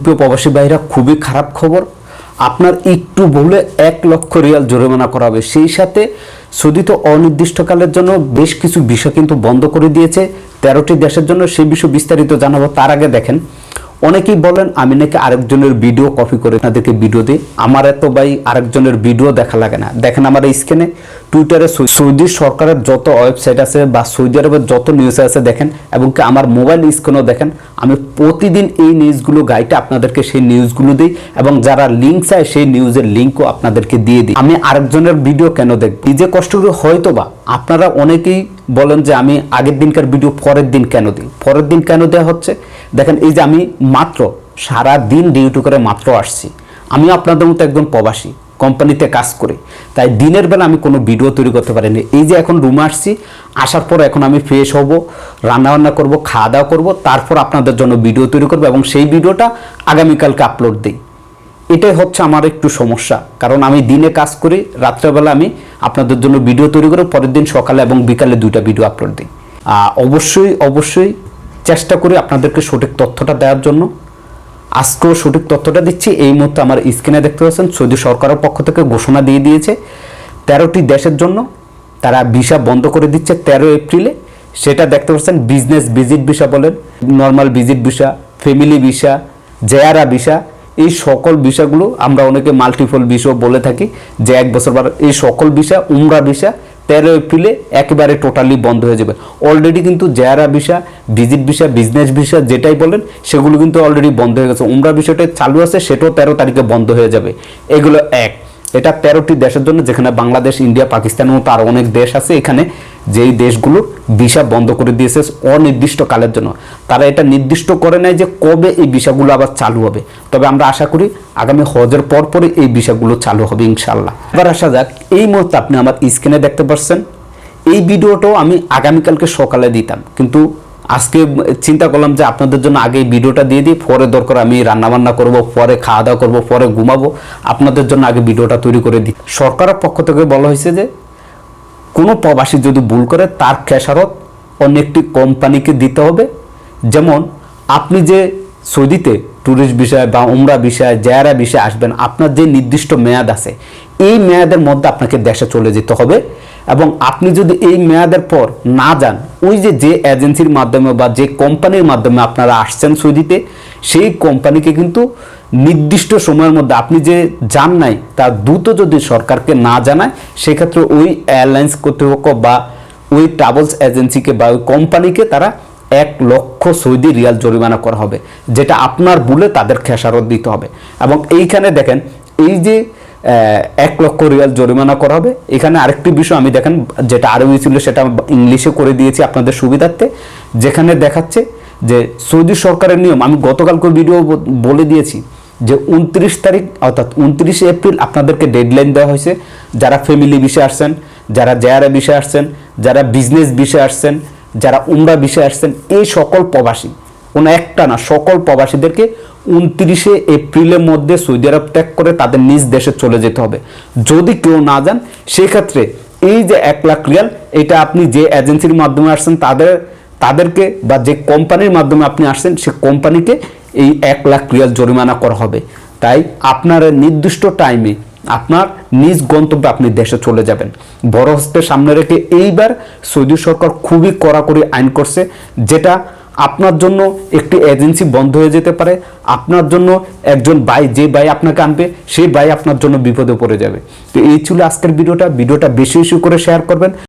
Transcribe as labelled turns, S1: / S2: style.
S1: সুপ্রিয় প্রবাসী ভাইরা, খুবই খারাপ খবর। আপনার একটু বলে এক লক্ষ রিয়াল জরিমানা করা হবে সেই সাথে সৌদি তো অনির্দিষ্টকালের জন্য বেশ কিছু বিষয় কিন্তু বন্ধ করে দিয়েছে। তেরোটি দেশের জন্য সেই বিষয় বিস্তারিত জানাব। তার আগে দেখেন অনেকেই বলেন, আমি নাকি আরেকজনের ভিডিও কপি করে তাদেরকে ভিডিও দিই। আমার এত ভাই আরেকজনের ভিডিও দেখা লাগে না। দেখেন আমার স্ক্রিনে টুইটারে সৌদি সরকারের যত ওয়েবসাইট আছে বা সৌদি আরবের যত নিউজ আছে দেখেন, এবং কি আমার মোবাইল স্ক্রিনেও দেখেন, আমি প্রতিদিন এই নিউজগুলো গাইটে আপনাদেরকে সেই নিউজগুলো দিই, এবং যারা লিঙ্ক চায় সেই নিউজের লিঙ্কও আপনাদেরকে দিয়ে দিই। আমি আরেকজনের ভিডিও কেন দেখব? নিজে কষ্ট করে হয়তো বা আপনারা অনেকেই বলেন যে আমি আগের দিনকার ভিডিও পরের দিন কেন দিই? পরের দিন কেন দেওয়া হচ্ছে? দেখেন, এই যে আমি মাত্র সারা দিন ডিউটি করে মাত্র আসছি। আমি আপনাদের মতো একজন প্রবাসী, কোম্পানিতে কাজ করি। তাই দিনের বেলা আমি কোনো ভিডিও তৈরি করতে পারিনি। এই যে এখন রুমে আসছি, আসার পর এখন আমি ফ্রেশ হব, রান্নাবান্না করব, খাওয়া দাওয়া করব, তারপর আপনাদের জন্য ভিডিও তৈরি করব এবং সেই ভিডিওটা আগামীকালকে আপলোড দিই। এটাই হচ্ছে আমার একটু সমস্যা। কারণ আমি দিনে কাজ করি, রাত্রেবেলা আমি আপনাদের জন্য ভিডিও তৈরি করে, পরের দিন সকালে এবং বিকালে দুইটা ভিডিও আপলোড দিই। অবশ্যই অবশ্যই চেষ্টা করি আপনাদেরকে সঠিক তথ্যটা দেওয়ার জন্য। আজকেও সঠিক তথ্যটা দিচ্ছি। এই মুহূর্তে আমার স্ক্রিনে দেখতে পাচ্ছেন, সৌদি সরকারের পক্ষ থেকে ঘোষণা দিয়ে দিয়েছে, তেরোটি দেশের জন্য তারা ভিসা বন্ধ করে দিচ্ছে তেরো এপ্রিলে। সেটা দেখতে পাচ্ছেন বিজনেস ভিজিট ভিসা বলেন normal visit visa family visa জেয়ারা visa এই সকল বিষয়গুলো আমরা অনেকে মাল্টিপল বিষয় বলে থাকি যে এক বছর বার এই সকল বিষয়, উমরা ভিসা তেরো এপ্রিলে একেবারে টোটালি বন্ধ হয়ে যাবে। অলরেডি কিন্তু জেয়ারা visa visit visa business visa যেটাই বলেন, সেগুলো কিন্তু অলরেডি বন্ধ হয়ে গেছে। উমরা বিষয়টা চালু আছে, সেটাও তেরো তারিখে বন্ধ হয়ে যাবে। এগুলো এক। এটা তেরোটি দেশের জন্য, যেখানে বাংলাদেশ, ইন্ডিয়া পাকিস্তানের মতো আরও অনেক দেশ আছে এখানে, যেই দেশগুলোর ভিসা বন্ধ করে দিয়েছে অনির্দিষ্ট কালের জন্য। তারা এটা নির্দিষ্ট করে নেয় যে কবে এই ভিসাগুলো আবার চালু হবে। তবে আমরা আশা করি আগামী হজের পর পরে এই ভিসাগুলো চালু হবে ইনশাল্লাহ এবার আসা যাক, এই মুহূর্তে আপনি আমার স্ক্রিনে দেখতে পাচ্ছেন। এই ভিডিওটাও আমি আগামীকালকে সকালে দিতাম, কিন্তু আজকে চিন্তা করলাম যে আপনাদের জন্য আগে ভিডিওটা দিয়ে দিই। পরে দরকার আমি রান্নাবান্না করব, পরে খাওয়া দাওয়া করব, পরে ঘুমাবো। আপনাদের জন্য আগে ভিডিওটা তৈরি করে দিই। সরকারের পক্ষ থেকে বলা হয়েছে যে, কোনো প্রবাসী যদি ভুল করে, তার খেসারত অন্য একটি কোম্পানিকে দিতে হবে। যেমন, আপনি যে সৌদিতে ট্যুরিস্ট বিষয় বা উমরা বিষয় জায়রা বিষয়ে আসবেন, আপনার যে নির্দিষ্ট মেয়াদ আছে, এই মেয়াদের মধ্যে আপনাকে দেশে চলে যেতে হবে। এবং আপনি যদি এই মেয়াদের পর না যান, ওই যে যে এজেন্সির মাধ্যমে বা যে কোম্পানির মাধ্যমে আপনারা আসছেন সৌদিতে, সেই কোম্পানিকে কিন্তু নির্দিষ্ট সময়ের মধ্যে আপনি যে যান নাই, তার দ্রুত যদি সরকারকে না জানায়, সেক্ষেত্রে ওই এয়ারলাইন্স কর্তৃপক্ষ বা ওই ট্রাভেলস এজেন্সিকে বা ওই কোম্পানিকে তারা এক লক্ষ সৌদি রিয়াল জরিমানা করা হবে, যেটা আপনার বলে তাদের খেসারত দিতে হবে। এবং এইখানে দেখেন, এই যে এক লক্ষ রিয়াল জরিমানা করা হবে। এখানে আরেকটি বিষয় আমি দেখেন, যেটা আরবি ছিল, সেটা ইংলিশে করে দিয়েছি আপনাদের সুবিধার্থে। যেখানে দেখাচ্ছে যে সৌদি সরকারের নিয়ম, আমি গতকালকে ভিডিও বলে দিয়েছি যে উনত্রিশ তারিখ, অর্থাৎ উনত্রিশে এপ্রিল আপনাদেরকে ডেডলাইন দেওয়া হয়েছে। যারা ফ্যামিলি বিষয়ে আসছেন, যারা জেয়ারা বিষয়ে আসছেন, যারা বিজনেস বিষয়ে আসছেন, যারা উমরা বিষয়ে আসছেন, এই সকল প্রবাসী। কোনো একটা না, সকল প্রবাসীদেরকে উনত্রিশে এপ্রিলের মধ্যে সৌদি আরব ত্যাগ করে তাদের নিজ দেশে চলে যেতে হবে। যদি কেউ না যান, সেক্ষেত্রে এই যে এক লাখ রিয়াল, এটা আপনি যে এজেন্সির মাধ্যমে আসছেন, তাদের, তাদেরকে বা যে কোম্পানির মাধ্যমে আপনি আসছেন, সে কোম্পানিকে এই এক লাখ রিয়াল জরিমানা করা হবে। তাই আপনার নির্দিষ্ট টাইমে আপনার নিজ গন্তব্যে আপনি দেশে চলে যাবেন। বড় হস্তের সামনে রেখে এইবার সৌদি সরকার খুবই কড়াকড়ি আইন করছে, যেটা আপনার জন্য একটি এজেন্সি বন্ধ হয়ে যেতে পারে। আপনার জন্য একজন বাই যে ভাই আপনাকে আনবে, সেই ভাই আপনার জন্য বিপদে পড়ে যাবে। তো এই ছিল আজকের ভিডিওটা। ভিডিওটা বেশি বেশি করে শেয়ার করবেন।